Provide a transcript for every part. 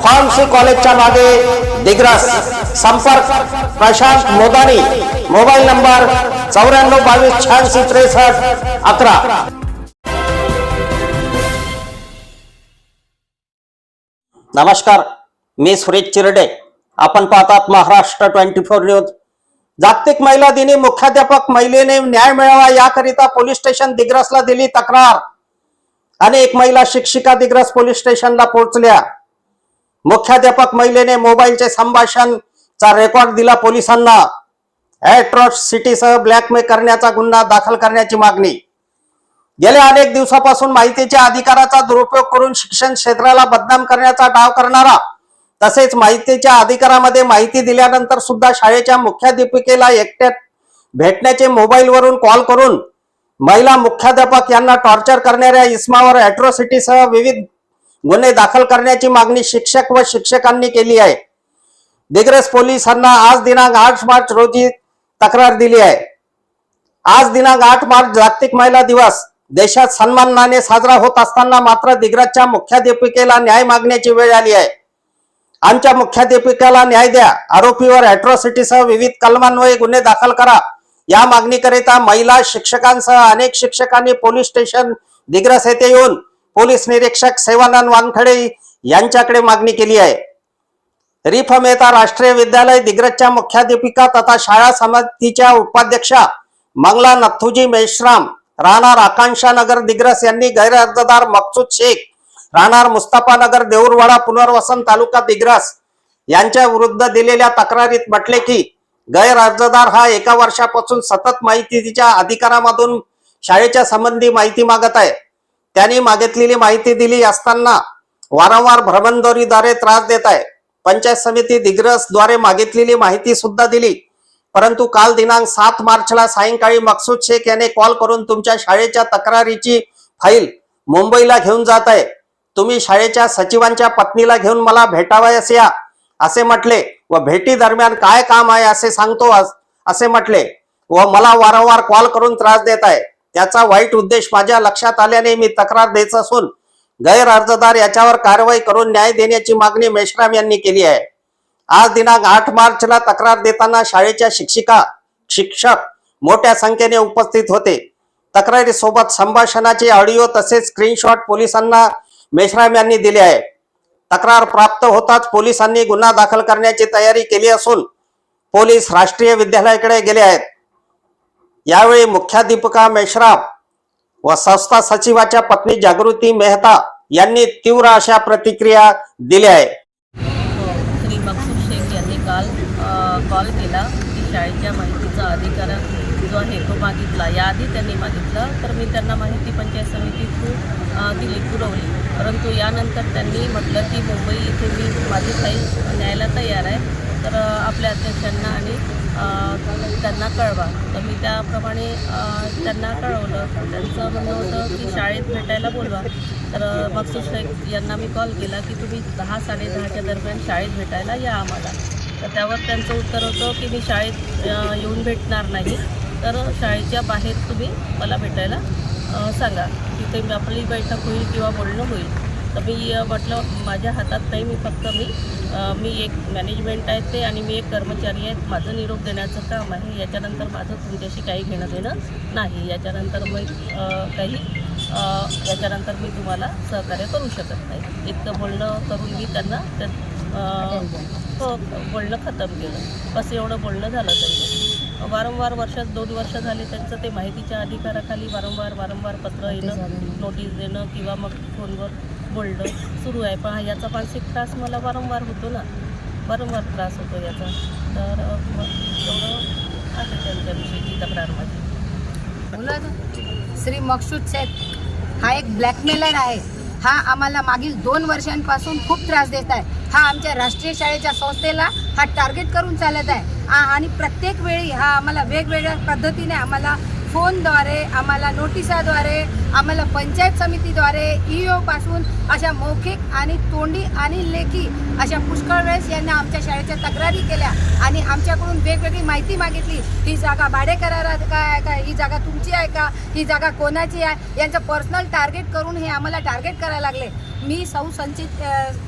Pharmacy कॉलेजच्या मागे दिग्रस संपर्क प्रशांत मोदानी मोबाईल नंबर चौऱ्याण्णव बावीस शहाऐंशी त्रेसष्ट अकरा नमस्कार मी सुरेश चिरडे आपण पाहतात महाराष्ट्र ट्वेंटी फोर न्यूज जागतिक महिला दिनी मुख्याध्यापक महिलेने न्याय मिळावा याकरिता पोलीस स्टेशन दिग्रसला दिली तक्रार अनेक महिला शिक्षिका दिग्रस पोलीस स्टेशनला पोहोचल्या मुख्याध्यापक महिलेने मोबाईलचे संभाषणचा रेकॉर्ड दिला पोलिसांना. सिटीसह ब्लॅकमेल करण्याचा गुन्हा दाखल करण्याची मागणी. गेल्या अनेक दिवसापासून माहितीच्या अधिकाराचा दुरुपयोग करून शिक्षण क्षेत्राला बदनाम करण्याचा डाव करणारा तसेच माहितीच्या अधिकारामध्ये माहिती दिल्यानंतर सुद्धा शाळेच्या मुख्याध्यापिकेला एकट्यात भेटण्याचे मोबाईलवरून कॉल करून महिला मुख्याध्यापक यांना टॉर्चर करणाऱ्या इस्मावर अॅट्रॉसिटीसह विविध गुन्हे दाखल करण्याची मागणी शिक्षक व शिक्षकांनी केली आहे. दिग्रस पोलिसांना आज दिनांक आठ मार्च रोजी तक्रार दिली आहे. आज दिनांक आठ मार्च जागतिक महिला दिवस. देशात सन्मानाने साजरा होत असताना मात्र दिग्रजच्या मुख्याध्यापिकेला न्याय मागण्याची वेळ आली आहे. आमच्या मुख्याध्यापिकेला न्याय द्या. आरोपीवर अॅट्रॉसिटीसह विविध कलमांवर गुन्हे दाखल करा. या मागणीकरिता महिला शिक्षकांसह अनेक शिक्षकांनी पोलीस स्टेशन दिग्रस येथे येऊन पोलीस निरीक्षक सेवानंद वानखडे यांच्याकडे मागणी केली आहे. रिफ मेहता राष्ट्रीय विद्यालय दिग्रजच्या मुख्याध्यापिका तथा शाळा समितीच्या उपाध्यक्षा मंगला नथुजी मेश्राम राहणार आकांक्षा नगर दिग्रस यांनी गैरअर्जदार मकसूद शेख राहणार मुस्तफा नगर देऊरवाडा पुनर्वसन तालुका दिग्रस यांच्या विरुद्ध दिलेल्या तक्रारीत म्हटले की गैरअर्जदार हा एका वर्षापासून सतत माहितीच्या अधिकारामधून शाळेच्या संबंधी माहिती मागत आहे. त्यांनी मागितलेली माहिती दिली असताना वारंवार भ्रमणदोरीद्वारे त्रास देत आहे. पंचायत समिती दिग्रसद्वारे मागितलेली माहिती सुद्धा दिली. परंतु काल दिनांक सात मार्चला सायंकाळी मकसूद शेख याने कॉल करून तुमच्या शाळेच्या तक्रारीची फाईल मुंबईला घेऊन जात आहे. तुम्ही शाळेच्या सचिवांच्या पत्नीला घेऊन मला भेटावयास या असे म्हटले. व भेटी दरम्यान काय काम आहे असे सांगतो असे म्हटले. व मला वारंवार कॉल करून त्रास देत आहे. त्याचा वाईट उद्देश माझ्या लक्षात आल्याने मी तक्रार देत असून गैर अर्जदार याच्यावर कारवाई करून न्याय देण्याची मागणी मेश्राम यांनी केली आहे. आज दिनांक आठ मार्चला तक्रार देताना शाळेच्या शिक्षिका शिक्षक मोठ्या संख्येने उपस्थित होते. तक्रारी सोबत संभाषणाचे ऑडिओ तसेच स्क्रीनशॉट पोलिसांना मेश्राम यांनी दिले आहे. तक्रार प्राप्त होताच पोलिसांनी गुन्हा दाखल करण्याची तयारी केली असून पोलीस राष्ट्रीय विद्यालयाकडे गेले आहेत. यावेळी मुख्याध्यापिका मेश्राफ व संस्था सचिवाच्या पत्नी जागृती मेहता यांनी तीव्र अशा प्रतिक्रिया दिल्या आहे श्री मकसूद शेख यांनी काल कॉल केला की शाळेच्या माहितीचा अधिकार जो आहे तो मागितला. याआधी त्यांनी मागितला तर मी त्यांना माहिती पंचायत समिती थ्रू दिली पुरवली. परंतु यानंतर त्यांनी म्हटलं की मुंबई इथे मी माझी फाईल न्यायला तयार आहे. तर आपल्या अध्यक्षांना आणि त्यांना कळवा. तर मी त्याप्रमाणे त्यांना कळवलं. त्यांचं म्हणणं होतं की शाळेत भेटायला बोलवा. तर अ, मकसूद शेख यांना मी कॉल केला की तुम्ही दहा साडेदहाच्या दरम्यान शाळेत भेटायला या आम्हाला. तर त्यावर त्यांचं उत्तर होतं की मी शाळेत येऊन भेटणार नाही. तर शाळेच्या बाहेर तुम्ही मला भेटायला सांगा. तिथे मी आपली बैठक होईल किंवा बोलणं होईल. तर मी म्हटलं माझ्या हातात नाही मी फक्त मी मी एक मॅनेजमेंट आहे ते आणि मी एक कर्मचारी आहे. माझं निरोप देण्याचं काम आहे. याच्यानंतर माझं तुमच्याशी काही घेणं देणं नाही. याच्यानंतर मग अ, काही याच्यानंतर मी तुम्हाला सहकार्य करू शकत नाही. इतकं बोलणं करून मी त्यांना हो बोलणं खतम केलं. बस एवढं बोलणं झालं त्यांचं वारंवार वर्षात दोन वर्ष झाले त्यांचं ते माहितीच्या अधिकाराखाली वारंवार वारंवार पत्र येणं नोटीस देणं किंवा मग फोनवर बोलणं सुरू आहे. पण याचा मानसिक त्रास मला वारंवार होतो ना. वारंवार त्रास होतो याचा. तर एवढं आहे त्यांच्याविषयीची तक्रार माझी. बोला ना. श्री मकसूद शेख हा एक ब्लॅकमेलर आहे. हा आम्हाला मागील दोन वर्षांपासून खूप त्रास देत आहे. हा आमच्या राष्ट्रीय शाळेच्या संस्थेला हा टार्गेट करून चालत आहे. आणि प्रत्येक वेळी हा आम्हाला वेगवेगळ्या पद्धतीने आम्हाला फोनद्वारे आम्हाला नोटिसाद्वारे आम्हाला पंचायत समितीद्वारे ई ओपासून अशा मौखिक आणि तोंडी आणि लेखी अशा पुष्कळ वेळेस यांना आमच्या शाळेच्या तक्रारी केल्या आणि आमच्याकडून वेगवेगळी माहिती मागितली. ही जागा भाडेकरारात काय आहे का ही जागा तुमची आहे का ही जागा कोणाची आहे यांचं पर्सनल टार्गेट करून हे आम्हाला टार्गेट करायला लागले. मी सौ संचित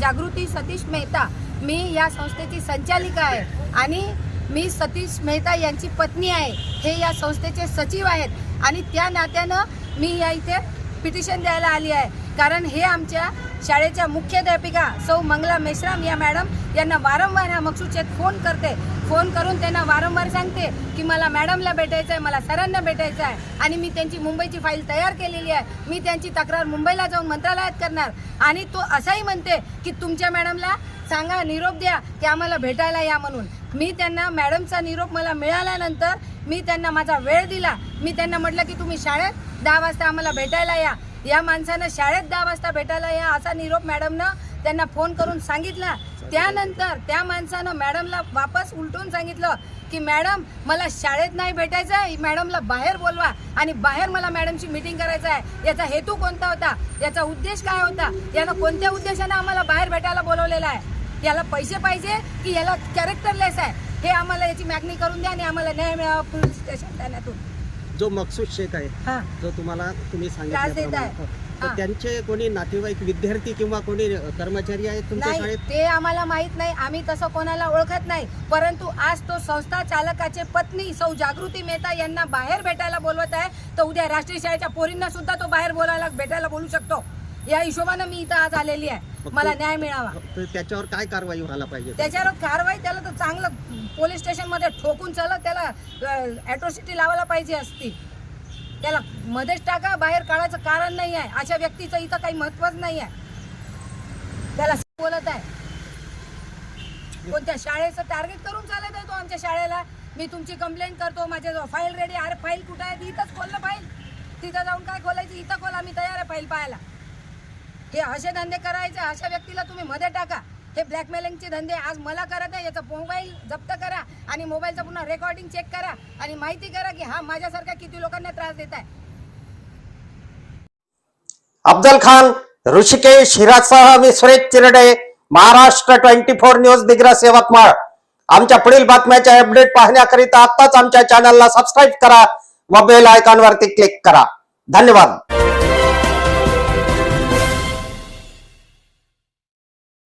जागृती सतीश मेहता मी या संस्थेची संचालिका आहे आणि मी सतीश मेहता यांची पत्नी आहे. हे या संस्थेचे सचिव आहेत. आणि त्या नात्यानं मी या इथे पिटिशन द्यायला आली आहे. कारण हे आमच्या शाळेच्या मुख्याध्यापिका सौ मंगला मेश्राम या मॅडम यांना वारंवार ह्या मकसूदचेत फोन करते. फोन करून त्यांना वारंवार सांगते की मला मॅडमला भेटायचं आहे मला सरांना भेटायचं आहे आणि मी त्यांची मुंबईची फाईल तयार केलेली आहे. मी त्यांची तक्रार मुंबईला जाऊन मंत्रालयात करणार. आणि तो असाही म्हणते की तुमच्या मॅडमला सांगा निरोप द्या की आम्हाला भेटायला या म्हणून. मी त्यांना मॅडमचा निरोप मला मिळाल्यानंतर मी त्यांना माझा वेळ दिला. मी त्यांना म्हटलं की तुम्ही शाळेत दहा वाजता आम्हाला भेटायला या. या माणसानं शाळेत दहा वाजता भेटायला या असा निरोप मॅडमनं त्यांना फोन करून सांगितला. त्यानंतर त्या माणसानं मॅडमला वापस उलटून सांगितलं की मॅडम मला शाळेत नाही भेटायचं आहे मॅडमला बाहेर बोलवा आणि बाहेर मला मॅडमची मीटिंग करायचं आहे. याचा हेतू कोणता होता? याचा उद्देश काय होता? यानं कोणत्या उद्देशानं आम्हाला बाहेर भेटायला बोलवलेलं आहे? याला पैसे पाहिजे की याला कॅरेक्टरलेस आहे. हे आम्हाला याची मागणी करून द्या आणि आम्हाला न्याय मिळावा पोलीस स्टेशन ठाण्यातून. जो मकसूद शेख आहे जो तुम्हाला तुम्ही. हो. त्यांचे कोणी नातेवाईक विद्यार्थी किंवा कोणी कर्मचारी आहेत तुमच्या ते आम्हाला माहीत नाही. आम्ही तसं कोणाला ओळखत नाही. परंतु आज तो संस्था चालकाचे पत्नी सौ जागृती मेहता यांना बाहेर भेटायला बोलवत आहे. तर उद्या राष्ट्रीय शाळेच्या पोरींना सुद्धा तो बाहेर बोलायला भेटायला बोलू शकतो. या हिशोबानं मी इथं आज आलेली आहे. मला न्याय मिळावा. तर त्याच्यावर काय कारवाई व्हायला पाहिजे? त्याच्यावर कारवाई त्याला तर चांगलं पोलीस स्टेशनमध्ये ठोकून चला त्याला ॲट्रॉसिटी लावायला पाहिजे असती. त्याला मध्येच टाका बाहेर काढायचं कारण नाही आहे. अशा व्यक्तीचं इथं काही महत्वच नाही आहे. त्याला बोलत आहे. कोणत्या शाळेचं टार्गेट करून चालत आहे तो आमच्या शाळेला? मी तुमची कंप्लेंट करतो माझ्याजवळ फाईल रेडी अरे फाईल कुठं आहे? ती इथंच खोल ना फाईल तिथं जाऊन काय खोलायचं? इथं खोला मी तयार आहे फाईल पाहायला. हे असे धंदे करायचे अशा व्यक्तीला तुम्ही मध्ये टाका. हे ब्लॅकमेलिंगचे धंदे आज मला करत आहे याचा मोबाईल जप्त करा आणि मोबाईलचा पुन्हा रेकॉर्डिंग चेक करा आणि माहिती करा की हा माझ्यासारख्या किती लोकांना त्रास देत आहे. अफजल खान ऋषिकेश हिरासह मी Suresh Chirde Maharashtra twenty four news Digras Yavatmal आमच्या पुढील बातम्याच्या अपडेट पाहण्याकरिता आत्ताच आमच्या चॅनलला सबस्क्राईब करा व बेल आयकॉनवरती क्लिक करा. धन्यवाद.